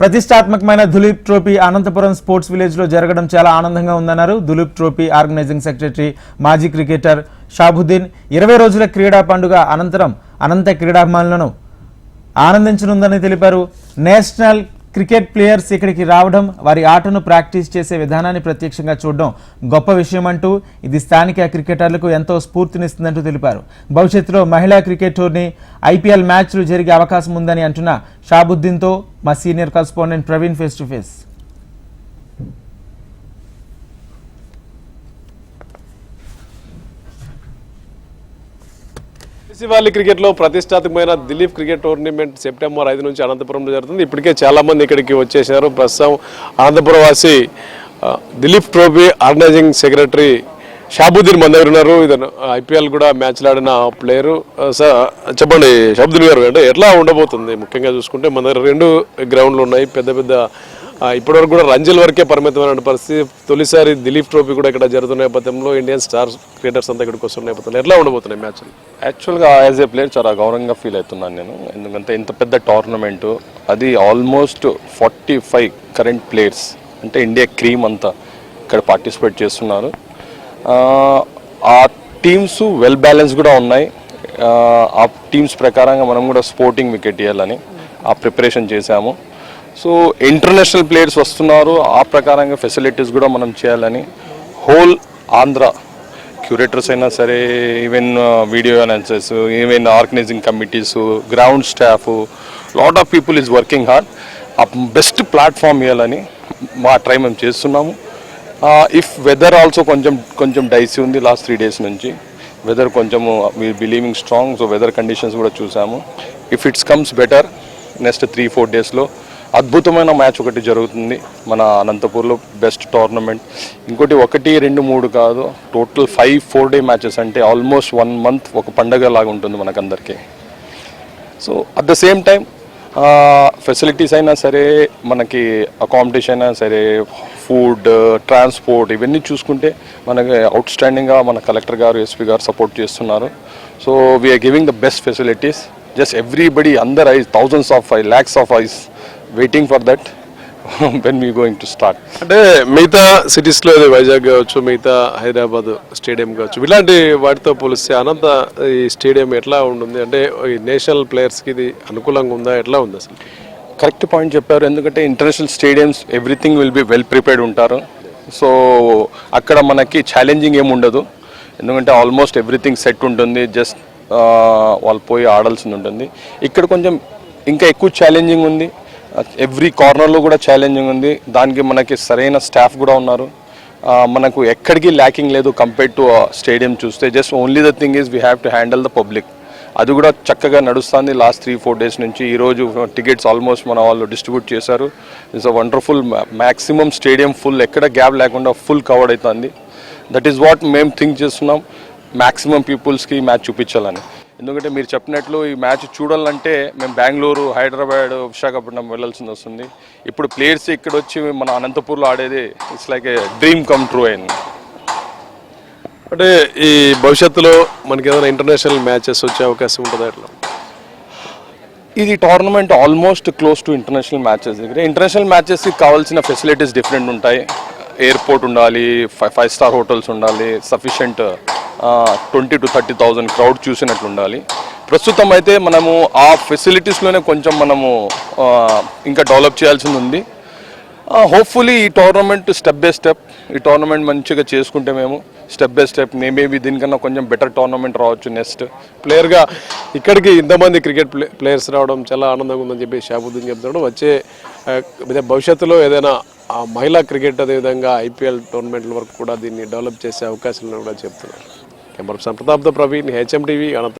ప్రతిష్టాత్మకమైన Duleep trophy Anantapuram sports విలేజ్లో జరగడం చాలా ఆనందంగా ఉందన్నారు. దులీప్ ట్రోఫీ ఆర్గనైజింగ్ సెక్రటరీ మాజీ క్రికెటర్ షాబుద్దీన్ ఇరవై రోజుల క్రీడా పండుగ అనంతరం అనంత క్రీడాభిమానులను ఆనందించనుందని తెలిపారు. నేషనల్ క్రికెట్ ప్లేయర్స్ ఇక్కడికి రావడం వారి ఆటను ప్రాక్టీస్ చేసే విధానాన్ని ప్రత్యక్షంగా చూడడం గొప్ప విషయం అంటూ ఇది స్థానిక క్రికెటర్లకు ఎంతో స్ఫూర్తినిస్తుందంటూ తెలిపారు. భవిష్యత్తులో మహిళా క్రికెట్ టోర్ని ఐపీఎల్ మ్యాచ్లు జరిగే అవకాశం ఉందని అంటున్న షాబుద్దీన్తో మా senior correspondent Praveen face to face. వాళ్ళ క్రికెట్ ప్రతిష్టాత్మకమైన దిలీప్ క్రికెట్ టోర్నమెంట్ సెప్టెంబర్ ఐదు నుంచి అనంతపురంలో జరుగుతుంది. ఇప్పటికే చాలా మంది ఇక్కడికి వచ్చేసారు ప్రస్తుతం అనంతపురం వాసి Duleep trophy organizing secretary Shabuddin మన దగ్గర ఉన్నారు. ఇతను ఐపీఎల్ కూడా మ్యాచ్లు ఆడిన ప్లేయరు. సార్ చెప్పండి షాబుద్దీన్ గారు అంటే ఎట్లా ఉండబోతుంది? ముఖ్యంగా చూసుకుంటే మన దగ్గర రెండు గ్రౌండ్లు ఉన్నాయి. పెద్ద పెద్ద ఇప్పటివరకు కూడా రంజల్ వరకే పరిమితమైన పరిస్థితి. తొలిసారి దిలీప్ ట్రోఫీ కూడా ఇక్కడ జరుగుతున్న నేపథ్యంలో ఇండియన్ స్టార్ క్రికెటర్స్ అంతా ఇక్కడికి వస్తున్న నేపథ్యంలో ఎట్లా ఉండబోతున్నాయి మ్యాచ్లు? యాక్చువల్గా యాజ్ ఏ ప్లేయర్ చాలా గౌరవంగా ఫీల్ అవుతున్నాను నేను. ఎందుకంటే ఇంత పెద్ద టోర్నమెంట్ అది almost forty five current players అంటే ఇండియా క్రీమ్ అంతా ఇక్కడ పార్టిసిపేట్ చేస్తున్నారు. ఆ, టీమ్స్ వెల్ బ్యాలెన్స్ కూడా ఉన్నాయి. ఆ, ఆ టీమ్స్ ప్రకారంగా మనం కూడా స్పోర్టింగ్ వికెట్ ఇవ్వాలని ఆ ప్రిపరేషన్ చేశాము. సో ఇంటర్నేషనల్ ప్లేయర్స్ వస్తున్నారు. ఆ ప్రకారంగా ఫెసిలిటీస్ కూడా మనం చేయాలని హోల్ ఆంధ్ర క్యూరేటర్స్ అయినా సరే even video analysis even organizing committees ground staff lot of people is working hard a best platform ఇవ్వాలని మా ట్రై మేము చేస్తున్నాము. ఇఫ్ వెదర్ ఆల్సో కొంచెం కొంచెం డైసీ ఉంది లాస్ట్ త్రీ డేస్ నుంచి. వెదర్ కొంచెము we believing strong so weather conditions కూడా చూసాము. If it's comes better next three four డేస్లో అద్భుతమైన మ్యాచ్ ఒకటి జరుగుతుంది మన అనంతపూర్లో బెస్ట్ టోర్నమెంట్. ఇంకోటి ఒకటి రెండు మూడు కాదు total five four day matches అంటే ఆల్మోస్ట్ వన్ మంత్ ఒక పండగ లాగా ఉంటుంది మనకందరికీ. So at the same time facilities అయినా సరే మనకి అకామిడేషన్ అయినా సరే ఫుడ్ ట్రాన్స్పోర్ట్ ఇవన్నీ చూసుకుంటే మనకి అవుట్ స్టాండింగ్గా మన కలెక్టర్ గారు ఎస్పీ గారు సపోర్ట్ చేస్తున్నారు. So we are giving the best facilities just everybody అందర్ eyes thousands of eye lakhs of eyes waiting for that when we going to start అంటే మిగతా సిటీస్లో ఇది వైజాగ్ కావచ్చు మిగతా హైదరాబాద్ స్టేడియం కావచ్చు ఇలాంటి వాటితో పోలిస్తే అనంత ఈ స్టేడియం ఎట్లా ఉంటుంది? అంటే ఈ నేషనల్ ప్లేయర్స్కి ఇది అనుకూలంగా ఉందా? ఎట్లా ఉంది అసలు? కరెక్ట్ పాయింట్ చెప్పారు. ఎందుకంటే international stadiums everything will be well prepared ఉంటారు. సో అక్కడ మనకి ఛాలెంజింగ్ ఏమి ఉండదు. ఎందుకంటే ఆల్మోస్ట్ ఎవ్రీథింగ్ సెట్ ఉంటుంది. జస్ట్ వాళ్ళు పోయి ఆడాల్సింది ఉంటుంది. ఇక్కడ కొంచెం ఇంకా ఎక్కువ ఛాలెంజింగ్ ఉంది. ఎవ్రీ కార్నర్లో కూడా ఛాలెంజింగ్ ఉంది. దానికి మనకి సరైన స్టాఫ్ కూడా ఉన్నారు. మనకు ఎక్కడికి ల్యాకింగ్ లేదు కంపేర్ టు స్టేడియం చూస్తే. Just only the thing is we have to handle the public అది కూడా చక్కగా నడుస్తుంది. లాస్ట్ త్రీ ఫోర్ డేస్ నుంచి ఈరోజు టికెట్స్ ఆల్మోస్ట్ మన వాళ్ళు డిస్ట్రిబ్యూట్ చేశారు. It's a wonderful maximum stadium full ఎక్కడ గ్యాప్ లేకుండా ఫుల్ కవర్డ్ అవుతుంది దట్ ఈస్ వాట్ మేము థింక్ చేస్తున్నాం. మ్యాక్సిమం పీపుల్స్కి మ్యాచ్ చూపించాలని. ఎందుకంటే మీరు చెప్పినట్లు ఈ మ్యాచ్ చూడాలంటే మేము బెంగళూరు హైదరాబాద్ విశాఖపట్నం వెళ్ళాల్సింది వస్తుంది. ఇప్పుడు ప్లేయర్స్ ఇక్కడ వచ్చి మన అనంతపూర్లో ఆడేది it's like a dream come true అయింది. అంటే ఈ భవిష్యత్తులో మనకి ఏదైనా ఇంటర్నేషనల్ మ్యాచెస్ వచ్చే అవకాశం ఉంటుందా ఎట్లా? ఇది tournament almost close to international matches దగ్గర ఇంటర్నేషనల్ మ్యాచెస్కి కావాల్సిన ఫెసిలిటీస్ డిఫరెంట్ ఉంటాయి. ఎయిర్పోర్ట్ ఉండాలి ఫైవ్ ఫైవ్ స్టార్ హోటల్స్ ఉండాలి sufficient twenty to thirty thousand crowd చూసినట్లు ఉండాలి ప్రస్తుతం అయితే మనము ఆ ఫెసిలిటీస్లోనే కొంచెం మనము ఇంకా డెవలప్ చేయాల్సింది ఉంది హోప్ఫుల్లీ ఈ టోర్నమెంట్ స్టెప్ బై స్టెప్ ఈ టోర్నమెంట్ మంచిగా చేసుకుంటే మేము స్టెప్ బై స్టెప్ మేబీ దీనికన్నా కొంచెం బెటర్ టోర్నమెంట్ రావచ్చు నెక్స్ట్ ప్లేయర్గా ఇక్కడికి ఇంతమంది క్రికెట్ ప్లే ప్లేయర్స్ రావడం చాలా ఆనందంగా ఉందని చెప్పి షాబుద్దీన్ చెప్తున్నాడు. వచ్చే భవిష్యత్తులో ఏదైనా ఆ మహిళా క్రికెట్ అదేవిధంగా ఐపీఎల్ టోర్నమెంట్ల వరకు కూడా దీన్ని డెవలప్ చేసే అవకాశాలను కూడా చెప్తున్నారు. Camera Prasad Pratap Praveen H M T V